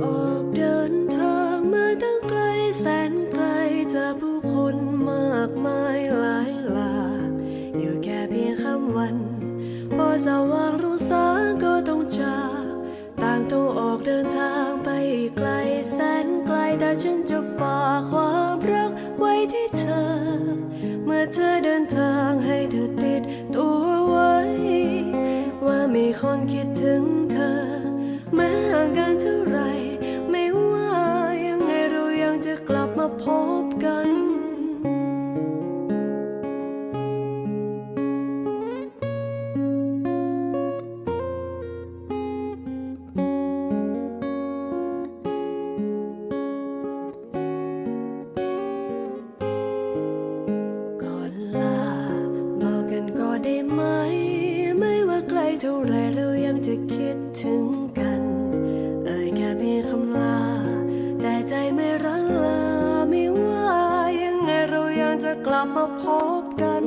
ออกเดินทางมาตั้งไกลแสนไกลเจอผู้คนมากมายหลายหลากอยู่แค่เพียงคำวัน พอสว่างรุ่งสางก็ต้องจากต่างต้องออกเดินทางไปอีกไกลแสนไกลแต่ฉันจะฝากความรักไว้ที่เธอ เมื่อเธอเดินทางให้เธอติดตัวไว้ ว่ามีคนคิดถึงเธอแม้ห่างกันเท่า ได้ไหม ไม่ว่าไกลเท่าไรเรายังจะคิดถึงกัน เอ่ยแค่เพียงคำลา แต่ใจไม่รังลาไม่ว่ายังไงเรายังจะกลับมาพบกัน